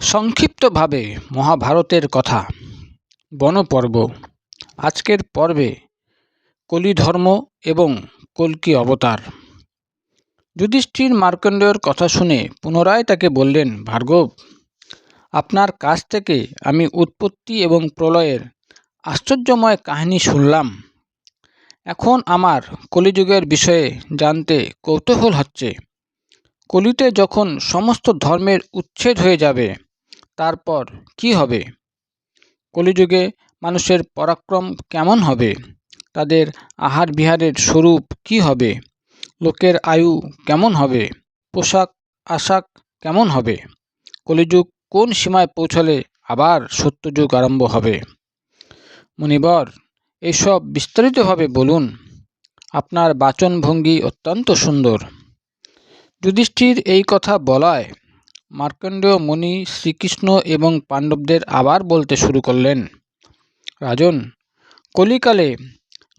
সংক্ষিপ্তভাবে মহাভারতের কথা। বনপর্ব। আজকের পর্বে কলিধর্ম এবং কল্কি অবতার। যুধিষ্ঠির মার্কণ্ডেয়র কথা শুনে পুনরায় তাকে বললেন, ভার্গব, আপনার কাছ থেকে আমি উৎপত্তি এবং প্রলয়ের আশ্চর্যময় কাহিনী শুনলাম। এখন আমার কলিযুগের বিষয়ে জানতে কৌতূহল হচ্ছে। কলিতে যখন সমস্ত ধর্মের উচ্ছেদ হয়ে যাবে তারপর কি হবে? কলিযুগে মানুষের পরাক্রম কেমন হবে? তাদের আহার বিহারের স্বরূপ কি হবে? লোকের আয়ু কেমন হবে? পোশাক আশাক কেমন হবে? কলিযুগ কোন সীমায় পৌঁছলে আবার সত্যযুগ আরম্ভ হবে? মুনিবর এইসব বিস্তারিতভাবে বলুন। আপনার বাচনভঙ্গি অত্যন্ত সুন্দর। যুধিষ্ঠির এই কথা বলায় মার্কণ্ডেয় মুনি শ্রীকৃষ্ণ এবং পাণ্ডবদের আবার বলতে শুরু করলেন, রাজন, কলিকালে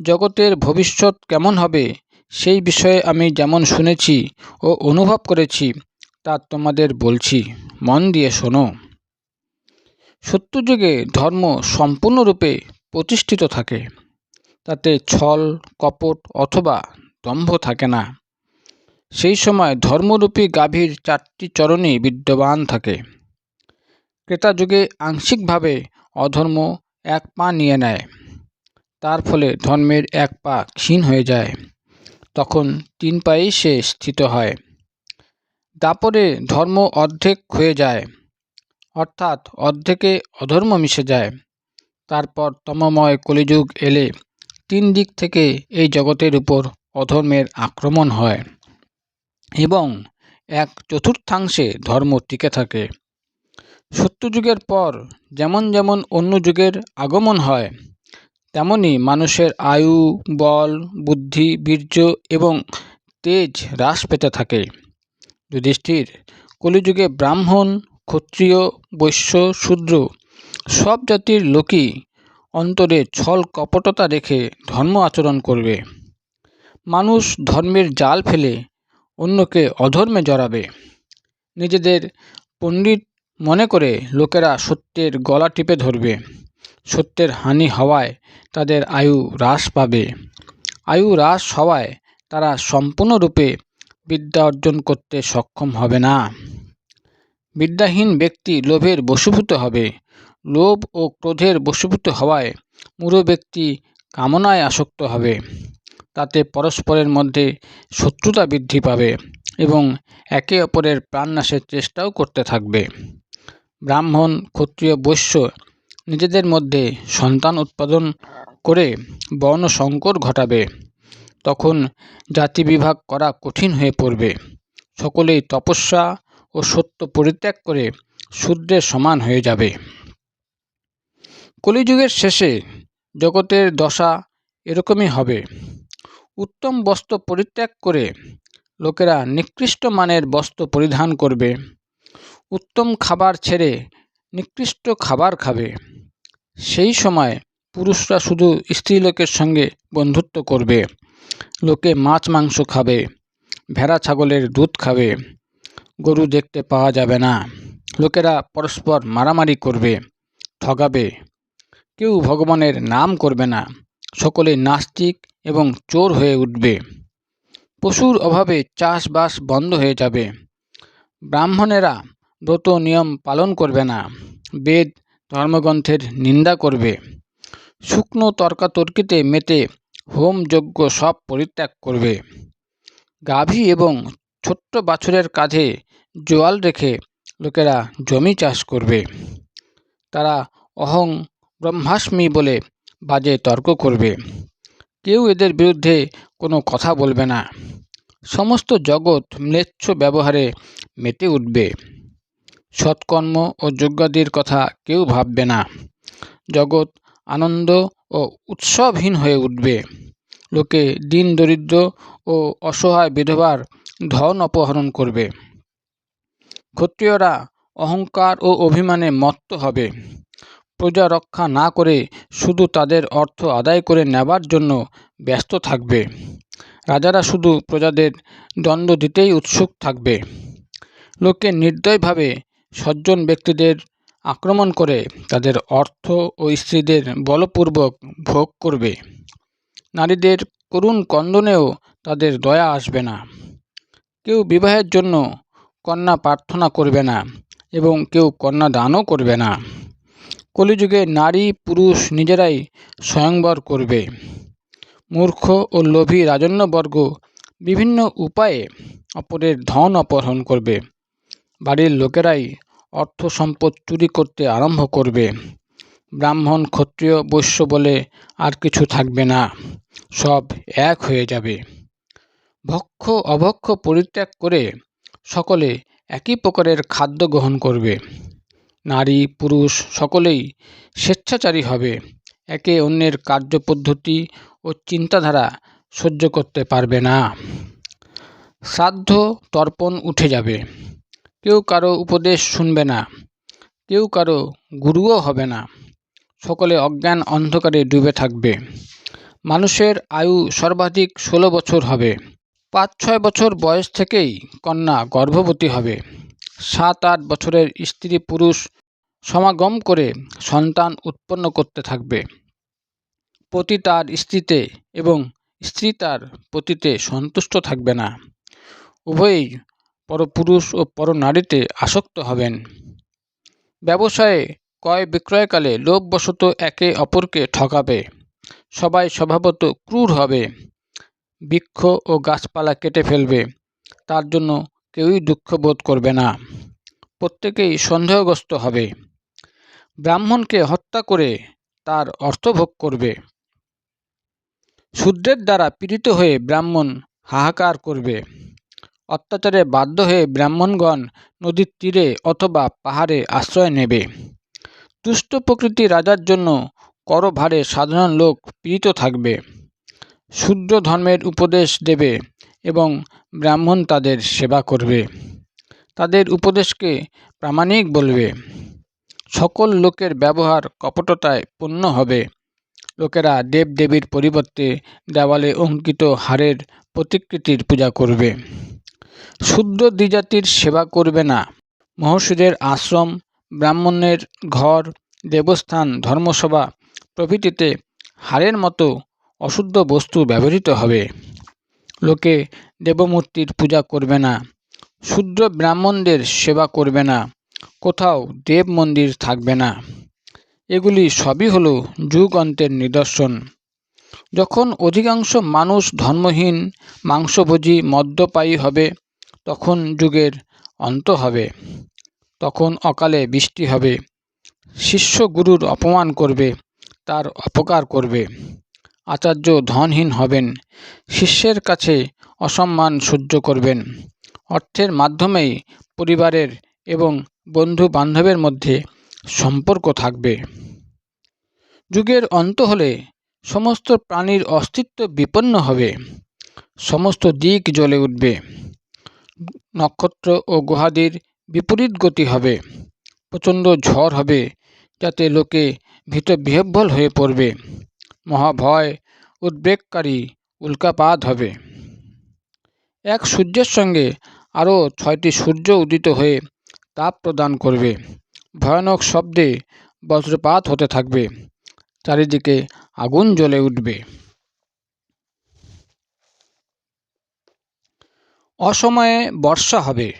জগতের ভবিষ্যৎ কেমন হবে সেই বিষয়ে আমি যেমন শুনেছি ও অনুভব করেছি, তা তোমাদের বলছি। মন দিয়ে শোনো। সত্যযুগে ধর্ম সম্পূর্ণরূপে প্রতিষ্ঠিত থাকে। তাতে ছল, কপট অথবা দম্ভ থাকে না। সেই সময় ধর্মরূপী গাভীর চারটি চরণই বিদ্যমান থাকে। ক্রেতা যুগে আংশিকভাবে অধর্ম এক পা নিয়ে নেয়। তার ফলে ধর্মের এক পা ক্ষীণ হয়ে যায়। তখন তিন পায়েই সে স্থিত হয়। দাপরে ধর্ম অর্ধেক হয়ে যায়। অর্থাৎ অর্ধেকে অধর্ম মিশে যায়। তারপর তমময় কলিযুগ এলে তিন দিক থেকে এই জগতের উপর অধর্মের আক্রমণ হয়। এবং এক চতুর্থাংশে ধর্ম টিকে থাকে। সত্যযুগের পর যেমন যেমন অন্য যুগের আগমন হয়, তেমনি মানুষের আয়ু, বল, বুদ্ধি, বীর্য এবং তেজ হ্রাস পেতে থাকে। যুধিষ্ঠির, কলিযুগে ব্রাহ্মণ, ক্ষত্রিয়, বৈশ্য, শূদ্র সব জাতির লোকই অন্তরে ছল কপটতা রেখে ধর্ম আচরণ করবে। মানুষ ধর্মের জাল ফেলে অন্যকে অধর্মে জড়াবে। নিজেদের পণ্ডিত মনে করে লোকেরা সত্যের গলা টিপে ধরবে। সত্যের হানি হওয়ায় তাদের আয়ু হ্রাস পাবে। আয়ু হ্রাস হওয়ায় তারা সম্পূর্ণরূপে বিদ্যা অর্জন করতে সক্ষম হবে না। বিদ্যাহীন ব্যক্তি লোভের বশীভূত হবে। লোভ ও ক্রোধের বশীভূত হওয়ায় মূঢ় ব্যক্তি কামনায় আসক্ত হবে। তাতে পরস্পরের মধ্যে শত্রুতা বৃদ্ধি পাবে এবং একে অপরের প্রাণনাশের চেষ্টাও করতে থাকবে। ব্রাহ্মণ ক্ষত্রিয় বৈশ্য নিজেদের মধ্যে সন্তান উৎপাদন করে বর্ণ সংকর ঘটাবে। তখন জাতি বিভাগ করা কঠিন হয়ে পড়বে। সকলেই তপস্যা ও সত্য পরিত্যাগ করে শূদ্রের সমান হয়ে যাবে। কলিযুগের শেষে জগতের দশা এরকমই হবে। উত্তম বস্ত্র পরিত্যাগ করে লোকেরা নিকৃষ্ট মানের বস্ত্র পরিধান করবে। উত্তম খাবার ছেড়ে নিকৃষ্ট খাবার খাবে। সেই সময় পুরুষরা শুধু স্ত্রীলোকের সঙ্গে বন্ধুত্ব করবে। লোকে মাছ, মাংস খাবে, ভেড়া, ছাগলের দুধ খাবে। গরু দেখতে পাওয়া যাবে না। লোকেরা পরস্পর মারামারি করবে, ঠগাবে। কেউ ভগবানের নাম করবে না। সকলে নাস্তিক এবং চোর হয়ে উঠবে। পশুর অভাবে চাষবাস বন্ধ হয়ে যাবে। ব্রাহ্মণেরা ব্রত নিয়ম পালন করবে না, বেদ, ধর্মগ্রন্থের নিন্দা করবে। শুকনো তর্কাতর্কিতে মেতে হোম যজ্ঞ সব পরিত্যাগ করবে। গাভী এবং ছোট্ট বাছুরের কাঁধে জোয়াল রেখে লোকেরা জমি চাষ করবে। তারা অহং ব্রহ্মাস্মি বলে বাজে তর্ক করবে। কেউ এদের বিরুদ্ধে কোনো কথা বলবে না। সমস্ত জগৎ ম্লেচ্ছ ব্যবহারে মেতে উঠবে। সৎকর্ম ও যজ্ঞাদির কথা কেউ ভাববে না। জগৎ আনন্দ ও উৎসবহীন হয়ে উঠবে। লোকে দিন দরিদ্র ও অসহায় বিধবার ধন অপহরণ করবে। ক্ষত্রিয়রা অহংকার ও অভিমানে মত্ত হবে। প্রজা রক্ষা না করে শুধু তাদের অর্থ আদায় করে নেবার জন্য ব্যস্ত থাকবে। রাজারা শুধু প্রজাদের দণ্ড দিতেই উৎসুক থাকবে। লোকে নির্দয়ভাবে সজ্জন ব্যক্তিদের আক্রমণ করে তাদের অর্থ ও স্ত্রীদের বলপূর্বক ভোগ করবে। নারীদের করুণ কন্দনেও তাদের দয়া আসবে না। কেউ বিবাহের জন্য কন্যা প্রার্থনা করবে না এবং কেউ কন্যা দানও করবে না। কলিযুগে নারী, পুরুষ নিজেরাই স্বয়ংবর করবে। মূর্খ ও লোভী রাজন্যবর্গ বিভিন্ন উপায়ে অপরের ধন অপহরণ করবে। বাড়ির লোকেরাই অর্থ সম্পদ চুরি করতে আরম্ভ করবে। ব্রাহ্মণ, ক্ষত্রিয়, বৈশ্য বলে আর কিছু থাকবে না। সব এক হয়ে যাবে। ভক্ষ, অভক্ষ পরিত্যাগ করে সকলে একই প্রকারের খাদ্য গ্রহণ করবে। নারী, পুরুষ সকলেই স্বেচ্ছাচারী হবে। একে অন্যের কার্যপদ্ধতি ও চিন্তাধারা সহ্য করতে পারবে না। শ্রাদ্ধ তর্পণ উঠে যাবে। কেউ কারও উপদেশ শুনবে না। কেউ কারও গুরুও হবে না। সকলে অজ্ঞান অন্ধকারে ডুবে থাকবে। মানুষের আয়ু সর্বাধিক ষোলো বছর হবে। পাঁচ ছয় বছর বয়স থেকেই কন্যা গর্ভবতী হবে। সাত আট বছরের স্ত্রী পুরুষ সমাগম করে সন্তান উৎপন্ন করতে থাকবে। পতি তার স্ত্রীতে এবং স্ত্রী তার পতিতে সন্তুষ্ট থাকবে না। উভয়ই পরপুরুষ ও পরনারীতে আসক্ত হবেন। ব্যবসায়ে ক্রয় বিক্রয়কালে লোভবশত একে অপরকে ঠকাবে। সবাই স্বভাবত ক্রূর হবে। বৃক্ষ ও গাছপালা কেটে ফেলবে। তার জন্য কেউই দুঃখ বোধ করবে না। প্রত্যেকেই সন্দেহগ্রস্ত হবে। ব্রাহ্মণকে হত্যা করে তার অর্থভোগ করবে। শূদ্রের দ্বারা পীড়িত হয়ে ব্রাহ্মণ হাহাকার করবে। অত্যাচারে বাধ্য হয়ে ব্রাহ্মণগণ নদীর তীরে অথবা পাহাড়ে আশ্রয় নেবে। তুষ্ট প্রকৃতি রাজার জন্য করভারে সাধারণ লোক পীড়িত থাকবে। শূদ্র ধর্মের উপদেশ দেবে। এবং ব্রাহ্মণ তাদের সেবা করবে। তাদের উপদেশকে প্রামাণিক বলবে। সকল লোকের ব্যবহার কপটতায় পূর্ণ হবে। লোকেরা দেবদেবীর পরিবর্তে দেওয়ালে অঙ্কিত হারের প্রতিকৃতির পূজা করবে। শূদ্র দ্বিজাতির সেবা করবে না। মহর্ষিদের আশ্রম, ব্রাহ্মণের ঘর, দেবস্থান, ধর্মসভা প্রভৃতিতে হারের মতো অশুদ্ধ বস্তু ব্যবহৃত হবে। লোকে দেবমূর্তির পূজা করবে না, শূদ্র ব্রাহ্মণদের সেবা করবে না, কোথাও দেব মন্দির থাকবে না। এগুলি সবই হল যুগ অন্তের নিদর্শন। যখন অধিকাংশ মানুষ ধর্মহীন, মাংসভোজী, মদ্যপায়ী হবে, তখন যুগের অন্ত হবে, তখন অকালে বৃষ্টি হবে। শিষ্য গুরুর অপমান করবে, তার অপকার করবে। আচার্য ধনহীন হবেন। শিষ্যের কাছে অসম্মান সহ্য করবেন। অর্থের মাধ্যমেই পরিবারের এবং বন্ধু বান্ধবের মধ্যে সম্পর্ক থাকবে। যুগের অন্ত হলে সমস্ত প্রাণীর অস্তিত্ব বিপন্ন হবে। সমস্ত দিক জ্বলে উঠবে। নক্ষত্র ও গুহাদির বিপরীত গতি হবে। প্রচণ্ড ঝড় হবে, যাতে লোকে ভীত বিহ্বল হয়ে পড়বে। মহাভয় উদ্বেগকারী উল্কাপাত হবে। এক সূর্যের সঙ্গে আরও ছয়টি সূর্য উদিত হয়ে তাপ প্রদান করবে। ভয়ানক শব্দে বজ্রপাত হতে থাকবে। চারিদিকে আগুন জ্বলে উঠবে। অসময়ে বর্ষা হবে।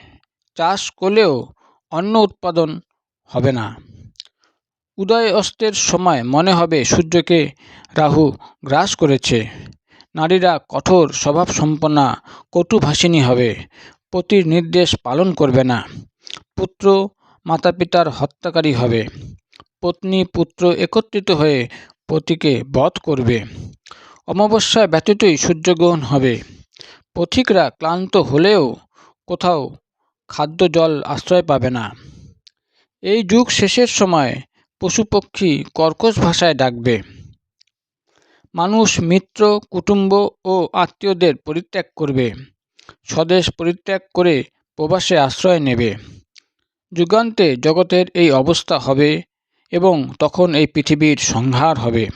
চাষ করলেও অন্ন উৎপাদন হবে না। উদয় অস্তের সময় মনে হবে সূর্যকে রাহু গ্রাস করেছে। নারীরা কঠোর স্বভাব স্বভাবসম্পন্না কটুভাষিনী হবে, পতির নির্দেশ পালন করবে না। পুত্র মাতা পিতার হত্যাকারী হবে, পত্নী পুত্র একত্রিত হয়ে পতিকে বধ করবে। অমাবস্যা ব্যতীতই সূর্যগ্রহণ হবে। পথিকরা ক্লান্ত হলেও কোথাও খাদ্য জল আশ্রয় পাবে না। এই যুগ শেষের সময় পশুপক্ষী কর্কশ ভাষায় ডাকবে। মানুষ মিত্র, কুটুম্ব ও আত্মীয়দের পরিত্যাগ করবে। স্বদেশ পরিত্যাগ করে প্রবাসে আশ্রয় নেবে। যুগান্তে জগতের এই অবস্থা হবে এবং তখন এই পৃথিবীর সংহার হবে।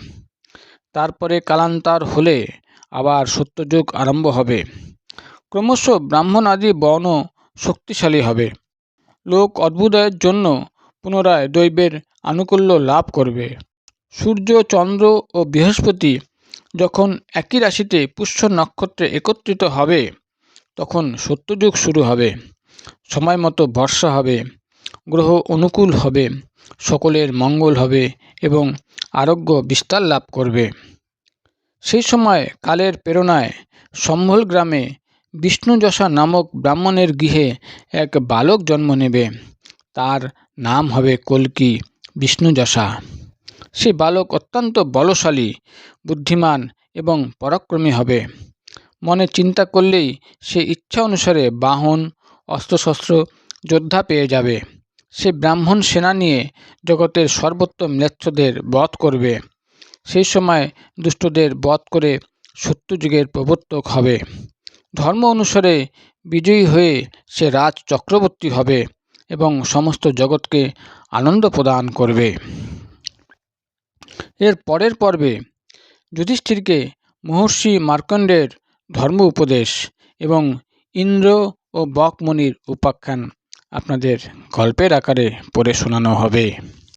তারপরে কালান্তার হলে আবার সত্যযুগ আরম্ভ হবে। ক্রমশ ব্রাহ্মণ আদি বর্ণ শক্তিশালী হবে। লোক অদ্ভুদয়ের জন্য পুনরায় দৈবের আনুকূল্য লাভ করবে। সূর্য, চন্দ্র ও বৃহস্পতি যখন একই রাশিতে পুষ্য নক্ষত্রে একত্রিত হবে, তখন সত্যযুগ শুরু হবে, সময় মতো বর্ষা হবে, গ্রহ অনুকূল হবে, সকলের মঙ্গল হবে এবং আরোগ্য বিস্তার লাভ করবে। সেই সময় কালের প্রেরণায় সম্ভল গ্রামে বিষ্ণুযশা নামক ব্রাহ্মণের গৃহে এক বালক জন্ম নেবে। তার নাম হবে কল্কি। বিষ্ণুযশা সে বালক অত্যন্ত বলশালী, বুদ্ধিমান এবং পরাক্রমী হবে। মনে চিন্তা করলেই সে ইচ্ছা অনুসারে বাহন, অস্ত্রশস্ত্র, যোদ্ধা পেয়ে যাবে। সে ব্রাহ্মণ সেনা নিয়ে জগতের সর্বোত্তম ম্লেচ্ছদের বধ করবে। সেই সময় দুষ্টদের বধ করে সত্যযুগের প্রবর্তক হবে। ধর্ম অনুসারে বিজয়ী হয়ে সে রাজ চক্রবর্তী হবে। এবং সমস্ত জগৎকে আনন্দ প্রদান করবে। এর পরের পর্বে যুধিষ্ঠিরকে মহর্ষি মার্কণ্ডের ধর্ম উপদেশ এবং ইন্দ্র ও বকমণির উপাখ্যান আপনাদের গল্পের আকারে পড়ে শোনানো হবে।